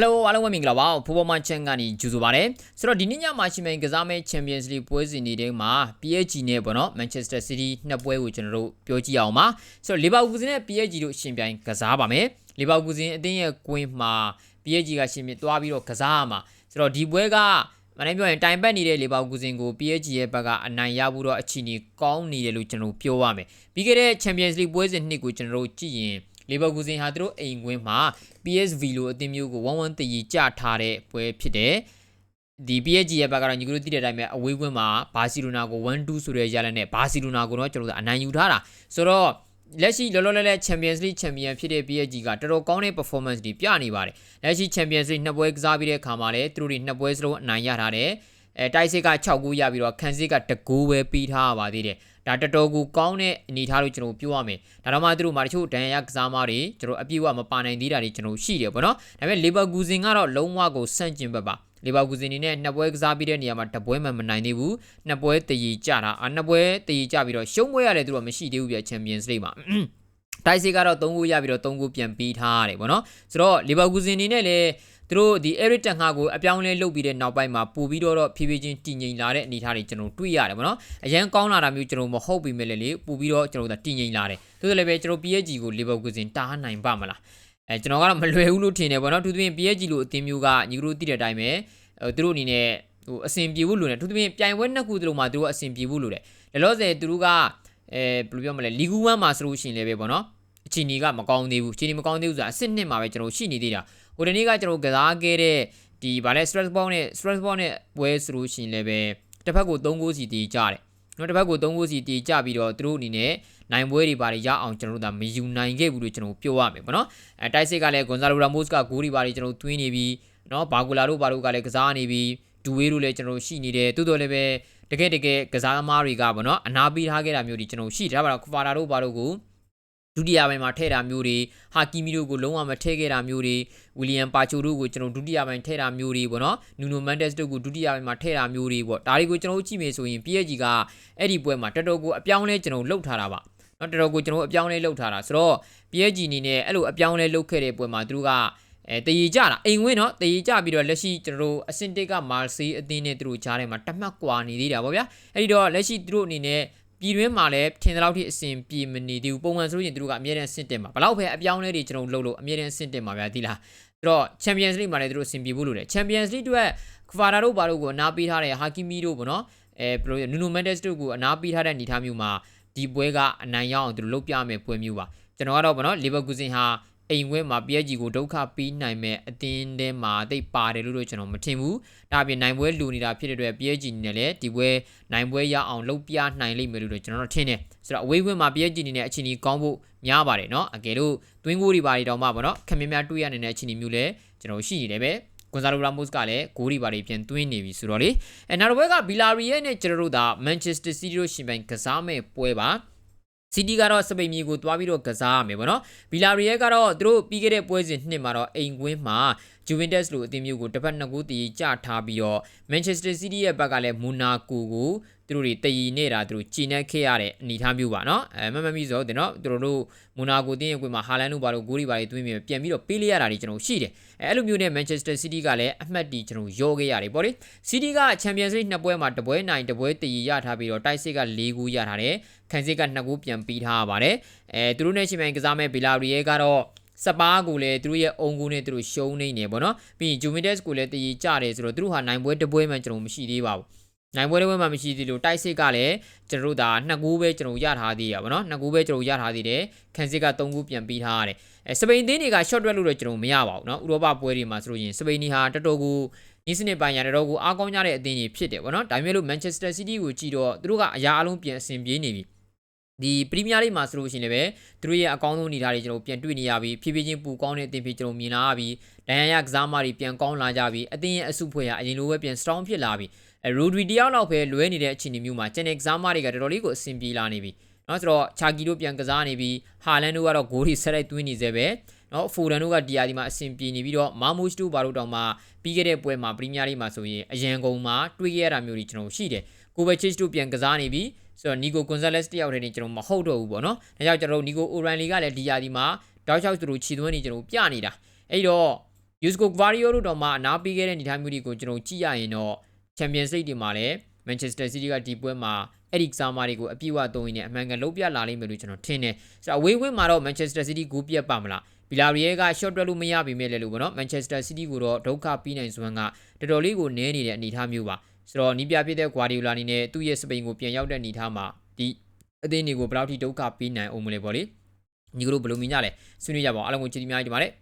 Hello အားလုံးပဲမင်္ဂလာပါဖိုးပေါ်မချန်ကနေကြိုဆိုပါရစေဆိုတော့ဒီနေ့ညမှာရှိမယ့်ကစားမဲ့ Champions League ပွဲစဉ်တွေထဲမှာ PSG နဲ့ပေါ့နော် Manchester City နှစ်ပွဲကိုကျွန်တော်တို့ပြောကြည့်အောင်ပါဆိုတော့ Liverpool နဲ့ PSG တို့ရှင်ပြိုင်ကစားပါမယ် Liverpool အသင်းရဲ့ကွင်းမှာ PSG ကရှင်ပြသွားပြီးတော့ကစားရမှာဆိုတော့ဒီပွဲကမနေ့ပြောရင်တိုင်ပတ်နေတဲ့လေဘာကူဇင်ကို PSG ရဲ့ဘက်ကအနိုင်ရဖို့တော့အခြေအနေကောင်းနေတယ်လို့ကျွန်တော်ပြောရမယ်ပြီးခဲ့တဲ့ Champions League ပွဲစဉ်နှစ်ကိုကျွန်တော်တို့ကြည့်ရင် လီဗာပူးဇင်ဟာသူတို့အိမ်ကွင်းမှာ PSV လိုအသင်းမျိုးကို1-1တည်ကြထားတဲ့ပွဲဖြစ်တယ်ဒီ PSG ရဲ့ဘက်ကတော့ညီကတို့သိတဲ့အတိုင်းပဲအဝေးကွင်းမှာဘာစီလိုနာကို1-2ဆိုတဲ့ရလနဲ့ဘာစီလိုနာကိုတော့ကျွန်တော်တို့အနိုင်ယူထားတာဆိုတော့လက်ရှိလောလောလတ်လတ် Champions League Champion ဖြစ်တဲ့ PSG ကတော်တော်ကောင်းတဲ့ performance တွေပြနေပါတယ်လက်ရှိ Champions League နှစ်ပွဲကစားပြီးတဲ့အခါမှာလည်းသူတို့တွေနှစ်ပွဲစလုံးအနိုင်ရထားတယ် အဲတိုက်စစ်က6ဂိုးရပြီးတော့ခန်းစစ်က2ဂိုးပဲပြီးထားပါသေးတယ်ဒါတော်တော်ကိုကောင်းတဲ့အနေအထားလို့ကျွန်တော်ပြောရမယ်ဒါတော့မှသူတို့မှာတချို့ဒဏ်ရာကစားမတွေကျွန်တော်အပြည့်အဝမပါနိုင်သေးတာတွေကျွန်တော်ရှိတယ်ပေါ့နော်ဒါပေမဲ့လီဗာပူးဇင်ကတော့လုံးဝကိုဆန့်ကျင်ဘက်ပါလီဗာပူးဇင်နေနဲ့နှစ်ပွဲကစားပြီးတဲ့နေရာမှာတပွဲမှမနိုင်သေးဘူးနှစ်ပွဲတည်ကြတာအနှစ်ပွဲတည်ကြပြီးတော့ရှုံးပွဲရတယ်သူတို့မရှိသေးဘူးပြချန်ပီယံစ်လိမှာတိုက်စစ်ကတော့3ဂိုးရပြီးတော့3ဂိုးပြန်ပြီးထားရတယ်ပေါ့နော်ဆိုတော့လီဗာပူးဇင်နေနဲ့လည်း သူတို့ဒီ Eric Ten Hag ကိုအပြောင်းလဲလုပ်ပြီးတဲ့နောက်ပိုင်းမှာပို့ပြီးတော့ဖြည်းဖြည်းချင်းတည်ငြိမ်လာတဲ့အနေအထားတွေကျွန်တော်တွေ့ရတယ်ဗောနော်အရန်ကောင်းလာတာမျိုးကျွန်တော်မဟုတ်ပြီမဲ့လေပို့ပြီးတော့ကျွန်တော်တို့တည်ငြိမ်လာတယ်သို့တော်လည်းပဲကျွန်တော် PSG ကို Leverkusen တားနိုင်ပါမလားအဲကျွန်တော်ကတော့မလွယ်ဘူးလို့ထင်တယ်ဗောနော်သူသဖြင့် PSG လို့အသင်းမျိုးကညီကတို့သိတဲ့အတိုင်းပဲသူတို့အနေနဲ့ဟိုအဆင်ပြေဖို့လိုတယ်သူသဖြင့်ပြိုင်ပွဲနှစ်ခုသူတို့မှာသူတို့အဆင်ပြေဖို့လိုတယ်လောလောဆယ်သူတို့ကအဲဘယ်လိုပြောမလဲလီဂူ1မှာဆိုလို့ရှိရင်လည်းပဲဗောနော် အချီနီကမကောင်းသေးဘူးအချီနီမကောင်းသေးဘူးဆိုတာအစ်စ်နှစ်မှာပဲကျွန်တော်ရှိနေသေးတာဟိုတနေ့ကကျွန်တော်ကစားခဲ့တဲ့ဒီဗာလဲ stress ball နဲ့ stress ball နဲ့ပွဲဆိုလို့ရှိရင်လည်းပဲတစ်ဖက်ကို3ဂိုးစီတီးကြတယ်နော်တစ်ဖက်ကို3ဂိုးစီတီးကြပြီးတော့သူတို့အနေနဲ့နိုင်ပွဲတွေပါရအောင်ကျွန်တော်တို့ဒါမယူနိုင်ခဲ့ဘူးလို့ကျွန်တော်ပြောရမယ်ပေါ့နော်အဲတိုက်စစ်ကလည်းဂွန်ဇာလိုရာမို့စ်ကဂိုးတွေပါတွေကျွန်တော်သွင်းနေပြီးနော်ဘာဂူလာတို့ဘာတို့ကလည်းကစားနေပြီးဒူဝေးတို့လည်းကျွန်တော်ရှိနေတယ်တိုးတော်လည်းပဲတကယ်တကယ်ကစားသမားတွေကပေါ့နော်အနာပေးထားခဲ့တာမျိုးတွေကျွန်တော်ရှိတယ်ဒါပါတော့ခွာတာတို့ဘာတို့ကို ဒုတိယပိုင်းမှာထည့်တာမျိုးတွေဟာကီမီတို့ကိုလုံးဝမထည့်ခဲ့တာမျိုးတွေဝီလီယံပါချိုတို့ကိုကျွန်တော်ဒုတိယပိုင်းထည့်တာမျိုးတွေပေါ့နော်နူနိုမန်တက်စ်တို့ကိုဒုတိယပိုင်းမှာထည့်တာမျိုးတွေပေါ့ဒါတွေကိုကျွန်တော်ကြည့်မယ်ဆိုရင် PSG ကအဲ့ဒီပွဲမှာတော်တော်ကိုအပြောင်းလဲကျွန်တော်လှုပ်ထားတာပါနော်တော်တော်ကိုကျွန်တော်အပြောင်းလဲလှုပ်ထားတာဆိုတော့ PSG အနေနဲ့အဲ့လိုအပြောင်းလဲလှုပ်ခဲ့တဲ့ပွဲမှာသူတို့ကအဲတည်ကြတာအိမ်ဝင်းနော်တည်ကြပြီးတော့လက်ရှိကျွန်တော်တို့အစင်တစ်ကမာဆေးအသင်းနဲ့သူတို့ကြားထဲမှာတမတ်ကွာနေသေးတာပေါ့ဗျာအဲ့ဒီတော့လက်ရှိသူတို့အနေနဲ့ ပြည်တွင်းမှာလည်းထင်သလောက်ထိအဆင်ပြေမနေသေးဘူးပုံမှန်ဆိုရင်သူတို့ကအမြဲတမ်းဆင့်တင်မှာဘလောက်ပဲအပြောင်းလဲတွေကျွန်တော်လှုပ်လို့အမြဲတမ်းဆင့်တင်မှာဗျာဒီလားဆိုတော့ Champions League မှာလည်းသူတို့အဆင်ပြေဖို့လိုတယ် Champions League အတွက်ခွာတာတို့ဘာတို့ကိုအနာပေးထားတဲ့ဟာကီမီတို့ပေါ့နော်အဲဘယ်လိုနူနိုမန်တက်စ်တို့ကိုအနာပေးထားတဲ့အနေအထားမျိုးမှာဒီပွဲကအနိုင်ရအောင်သူတို့လုပ်ပြမယ်ပွဲမျိုးပါကျွန်တော်ကတော့ဗောနော်လီဗာပူးစင်ဟာ အိမ်ဝဲမှာ PSG ကိုဒုက္ခပေးနိုင်မဲ့အတင်းထဲမှာတိတ်ပါတယ်လို့တော့ကျွန်တော်မထင်ဘူး။ဒါပြင်နိုင်ပွဲလူနေတာဖြစ်တဲ့အတွက် PSG နဲ့လည်းဒီပွဲနိုင်ပွဲရအောင်လုပ်ပြနိုင်လိမ့်မယ်လို့တော့ကျွန်တော်တို့ထင်တယ်။ဆိုတော့အဝေးဝင်းမှာ PSG အနေနဲ့အချိန်ကြီးကောင်းဖို့များပါတယ်နော်။အကယ်လို့တွင်းကိုတွေပါတွေတောင်မှပေါ့နော်။ခမင်းများတွေ့ရနေတဲ့အချိန်ကြီးမျိုးလည်းကျွန်တော်ရှိနေတယ်ပဲ။ကွန်ဆာလိုရာမို့စ်ကလည်းဂိုးတွေပါတွေပြန်သွင်းနေပြီဆိုတော့လေအဲနောက်တစ်ပွဲကဘီလာရီရဲ့နဲ့ကျွန်တော်တို့ဒါမန်ချက်စတာစီးတီးတို့ရှင်ပိုင်ကစားမဲ့ပွဲပါ စီတီကတော့စပိန်မြေကိုတွားပြီးတော့ကစားရမယ်ပေါ့နော်ဘီလာရီယယ်ကတော့သူတို့ပြီးခဲ့တဲ့ပွဲစဉ်နှစ်မှာတော့အိမ်ကွင်းမှာ ဂျူဗင်တက်စ်လိုအသင်းမျိုးကိုတစ်ဖက်နှစ်ခုတည်ကြထားပြီးတော့မန်ချက်စတာစီးတီးရဲ့ဘက်ကလည်းမူနာကိုကိုသူတို့တွေတည်နေတာသူတို့ကြည်နှက်ခဲ့ရတဲ့အနေအထားမျိုးပါနော်အဲမမမီဆိုတဲ့နော်သူတို့တို့မူနာကိုတင်းရဲ့ကွင်းမှာဟာလန်တို့ဘာလို့ဂိုးတွေဘာတွေသွင်းပြီးပြန်ပြီးတော့ပေးလိုက်ရတာတွေကျွန်တော်ရှိတယ်အဲအဲ့လိုမျိုးနဲ့မန်ချက်စတာစီးတီးကလည်းအမှတ်တီကျွန်တော်ရောခဲ့ရတယ်ပေါ့လေစီးတီးကချန်ပီယံစ်လိနှစ်ပွဲမှာတပွဲနိုင်တပွဲတည်ရထားပြီးတော့တိုက်စစ်က၄ဂိုးရထားတယ်ခန်းစစ်က2ဂိုးပြန်ပြီးထားပါတယ်အဲသူတို့နဲ့ရှင်မိုင်ကစားမဲ့ဘီလာရီယဲကတော့ စပါးကိုလည်းသူတို့ရဲ့အုံကူနဲ့သူတို့ရှုံးနေနေပေါ့နော်ပြီးရင်ဂျူမီတက်စ်ကိုလည်းတည်ကြတယ်ဆိုတော့သူတို့ဟာနိုင်ပွဲတပွဲမှကျွန်တော်မရှိသေးပါဘူးနိုင်ပွဲတစ်ပွဲမှမရှိသေးလို့တိုက်စစ်ကလည်းကျွန်တော်တို့ဒါနှစ်ကူပဲကျွန်တော်ရထားသေးရပါတော့နှစ်ကူပဲကျွန်တော်ရထားသေးတယ်ခန်းစစ်က3ကူပြန်ပြီးထားရတယ်အဲစပိန်တင်းတွေက short တွက်လို့တော့ကျွန်တော်မရပါဘူးเนาะဥရောပပွဲတွေမှာဆိုလို့ရင်စပိန်တွေဟာတော်တော်ကိုဤစနစ်ပိုင်းရတော်ကိုအားကောင်းကြတဲ့အသင်းတွေဖြစ်တယ်ဗောနော်ဒါပေမဲ့လို့ Manchester City ကိုကြည့်တော့သူတို့ကအရာအလုံးပြန်အဆင်ပြေနေပြီ ဒီပရီးမီးယားလိမှာဆိုလို့ရှိရင်လည်းသူတို့ရဲ့အကောင်းဆုံးအနေအထားတွေကျွန်တော်ပြန်တွေ့နေရပြီဖြည်းဖြည်းချင်းပူကောင်းတဲ့အသင်းဖြစ်ကျွန်တော်မြင်လာရပြီဒိုင်ယန်ရကစားမတွေပြန်ကောင်းလာကြပြီအသင်းရဲ့အစုဖွဲ့ကအရင်လိုပဲပြန် strong ဖြစ်လာပြီအဲရိုဒရီတယောက်လောက်ပဲလွဲနေတဲ့အခြေအနေမျိုးမှာကျန်တဲ့ကစားမတွေကတော်တော်လေးကိုအဆင်ပြေလာနေပြီနော်ဆိုတော့ချာကီတို့ပြန်ကစားနေပြီးဟာလန်တို့ကတော့ဂိုးတွေဆက်လိုက်သွင်းနေသေးပဲနော်ဖိုဒန်တို့ကဒီယာဒီမှာအဆင်ပြေနေပြီးတော့မာမူရှ်တို့ဘာတို့တောင်မှပြီးခဲ့တဲ့ပွဲမှာပရီးမီးယားလိမှာဆိုရင်အရန်ကုန်မှာတွေ့ခဲ့ရတာမျိုးတွေကျွန်တော်ရှိတယ်ကိုဘယ်ချစ်တို့ပြန်ကစားနေပြီး ဆိုတော့နီကိုကွန်ဆာလက်စ်တယောက်တည်းနေကျွန်တော်မဟုတ်တော့ဘူးပေါ့နော်ဒါကြောင့်ကျွန်တော်နီကိုအိုရန်လီကလည်းဒီယာဒီမှာတောက်ချောက်သူတို့ခြေသွင်းနေကျွန်တော်ပြနေတာအဲ့တော့ Yusko Vario တို့တော့မှအနားပေးခဲ့တဲ့အနေအထားမျိုးတွေကိုကျွန်တော်ကြည့်ရရင်တော့ Champions League တွေမှာလည်း Manchester City ကဒီပွဲမှာအဲ့ဒီကစားမတွေကိုအပြည့်အဝသုံးရင်းနဲ့အမှန်ကန်လုံးပြလာလိမ့်မယ်လို့ကျွန်တော်ထင်တယ်ဆိုတော့အဝေးဝင်းမှာတော့ Manchester City ဂိုးပြတ်ပါမလားဘီလာရီယဲက short တွက်လို့မရပေမဲ့လည်းလို့ပေါ့နော် Manchester City ကိုတော့ဒုက္ခပြီးနိုင်စွမ်းကတော်တော်လေးကိုနည်းနေတဲ့အနေအထားမျိုးပါ ဆိုတော့နီးပြဖြစ်တဲ့ Guardiola အနေနဲ့သူ့ရဲ့စပိန်ကိုပြန်ရောက်တဲ့အနေအထားမှာဒီအသင်းတွေကိုဘယ်လောက်ထိဒုက္ခပြီးနိုင်အောင်မလဲပေါ့လေညီကတို့ဘယ်လိုမြင်ကြလဲဆွေးနွေးကြပါအောင်အားလုံးကိုချစ်တီများကြပါမယ်